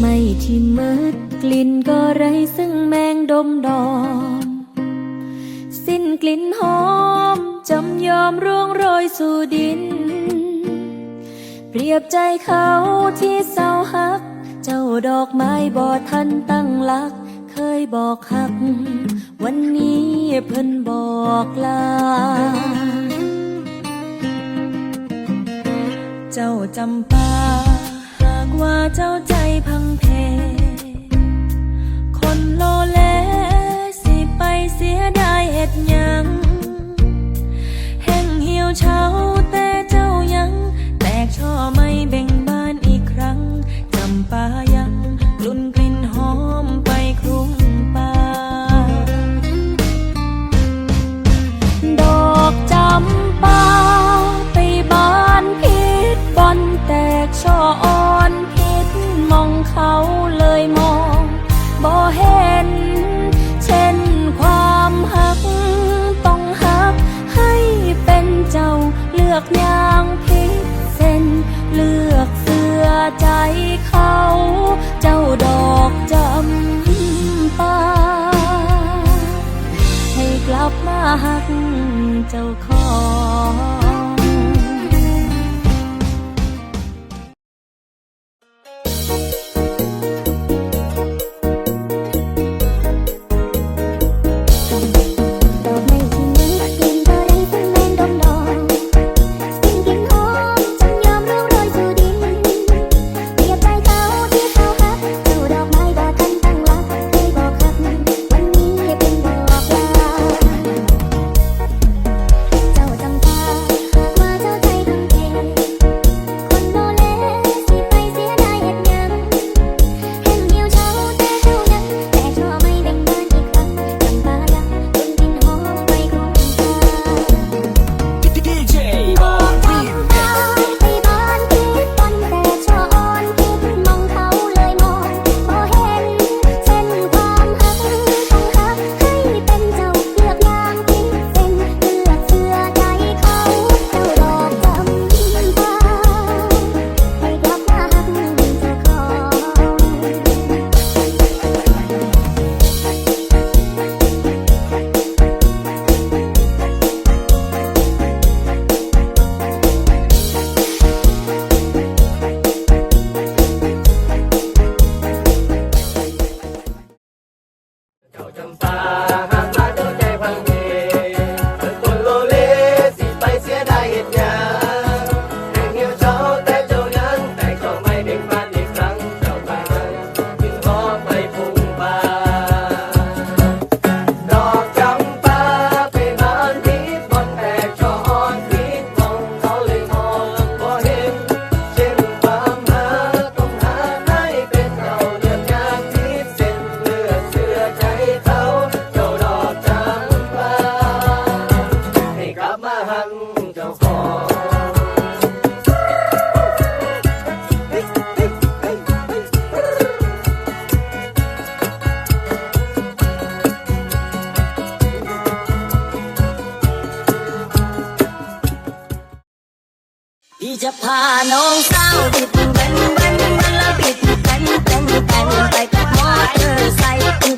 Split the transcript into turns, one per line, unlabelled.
ไม่ที่มืดกลิ่นก็ไรซึ่งแมงดมดอนสิ้นกลิ่นหอมจำยอมร่วงโรยสู่ดิน เปรียบใจเขาที่เศร้าหัก เจ้าดอกไม้บอทันตั้งลัก เคยบอกหัก วันนี้เพิ่นบอกลา เจ้าจำปา ว่าเจ้าใจพังเพ คนโลเลสิไปเสียดายเห็ดยังแห้งเหี่ยวเฉาแต่เจ้ายัง แตกช่อไม่เบ่งบานอีกครั้งจำปายังลุ่นกลิ่นหอมไปคลุ้งป่าดอกจำปาไปบานพิษบอนแตกช่อ ลือกยางพิเศษเลือกเสื้อใจเขา เจ้าดอกจำปาให้กลับมาหักเจ้าของ
พี่จะ
พาน้องสาวติดแบนแบนแบนแล้วบิดแบนแบนแบนไปกับมอเตอร์ไซค์